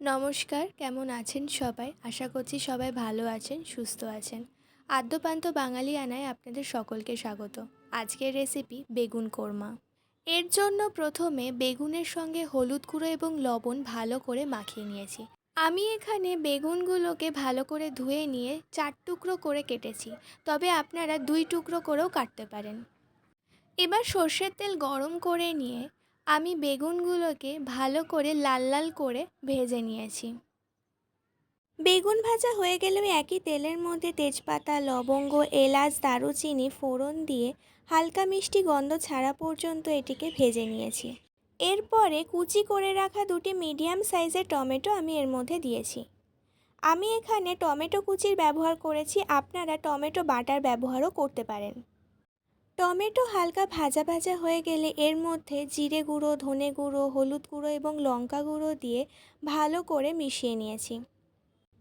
নমস্কার, কেমন আছেন সবাই? আশা করছি সবাই ভালো আছেন, সুস্থ আছেন। আদ্যপান্ত বাঙালি আনায় আপনাদের সকলকে স্বাগত। আজকের রেসিপি বেগুন কোরমা। এর জন্য প্রথমে বেগুনের সঙ্গে হলুদ গুঁড়ো এবং লবণ ভালো করে মাখিয়ে নিয়েছি। আমি এখানে বেগুনগুলোকে ভালো করে ধুয়ে নিয়ে চার টুকরো করে কেটেছি। তবে আপনারা দুই টুকরো করেও কাটতে পারেন। এবার সর্ষের তেল গরম করে নিয়ে আমি বেগুনগুলোকে ভালো করে লাল লাল করে ভেজে নিয়েছি। বেগুন ভাজা হয়ে গেলেও একই তেলের মধ্যে তেজপাতা, লবঙ্গ, এলাচ, দারুচিনি ফোড়ন দিয়ে হালকা মিষ্টি গন্ধ ছাড়া পর্যন্ত এটিকে ভেজে নিয়েছি। এরপরে কুচি করে রাখা দুটি মিডিয়াম সাইজের টমেটো আমি এর মধ্যে দিয়েছি। আমি এখানে টমেটো কুচির ব্যবহার করেছি, আপনারা টমেটো বাটার ব্যবহারও করতে পারেন। টমেটো হালকা ভাজা ভাজা হয়ে গেলে এর মধ্যে জিরে গুঁড়ো, ধনে গুঁড়ো, হলুদ গুঁড়ো এবং লঙ্কা গুঁড়ো দিয়ে ভালো করে মিশিয়ে নিয়েছি।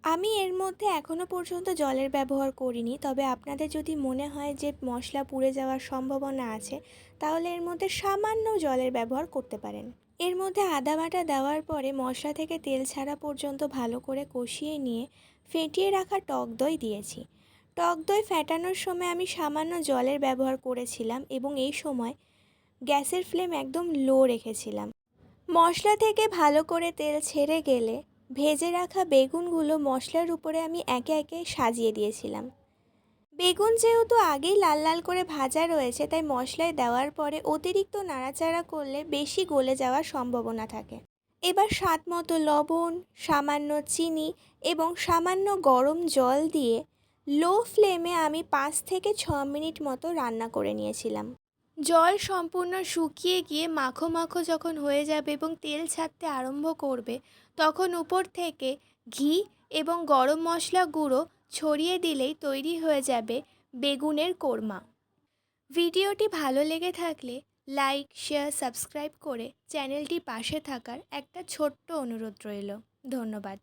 আমি এর মধ্যে এখনও পর্যন্ত জলের ব্যবহার করিনি, তবে আপনাদের যদি মনে হয় যে মশলা পুড়ে যাওয়ার সম্ভাবনা আছে, তাহলে এর মধ্যে সামান্য জলের ব্যবহার করতে পারেন। এর মধ্যে আদা বাটা দেওয়ার পরে মশলা থেকে তেল ছাড়া পর্যন্ত ভালো করে কষিয়ে নিয়ে ফেটিয়ে রাখা টক দই দিয়েছি। টক দই ফ্যাটানোর সময় আমি সামান্য জলের ব্যবহার করেছিলাম এবং এই সময় গ্যাসের ফ্লেম একদম লো রেখেছিলাম। মশলা থেকে ভালো করে তেল ছেড়ে গেলে ভেজে রাখা বেগুনগুলো মশলার উপরে আমি একে একে সাজিয়ে দিয়েছিলাম। বেগুন যেহেতু আগেই লাল লাল করে ভাজা রয়েছে, তাই মশলায় দেওয়ার পরে অতিরিক্ত নাড়াচাড়া করলে বেশি গলে যাওয়ার সম্ভাবনা থাকে। এবার স্বাদ মতো লবণ, সামান্য চিনি এবং সামান্য গরম জল দিয়ে লো ফ্লেমে আমি পাঁচ থেকে ছ মিনিট মতো রান্না করে নিয়েছিলাম। জল সম্পূর্ণ শুকিয়ে গিয়ে মাখো মাখো যখন হয়ে যাবে এবং তেল ছাড়তে আরম্ভ করবে, তখন উপর থেকে ঘি এবং গরম মশলা গুঁড়ো ছড়িয়ে দিলেই তৈরি হয়ে যাবে বেগুনের কোরমা। ভিডিওটি ভালো লেগে থাকলে লাইক, শেয়ার, সাবস্ক্রাইব করে চ্যানেলটি পাশে থাকার একটা ছোট্ট অনুরোধ রইল। ধন্যবাদ।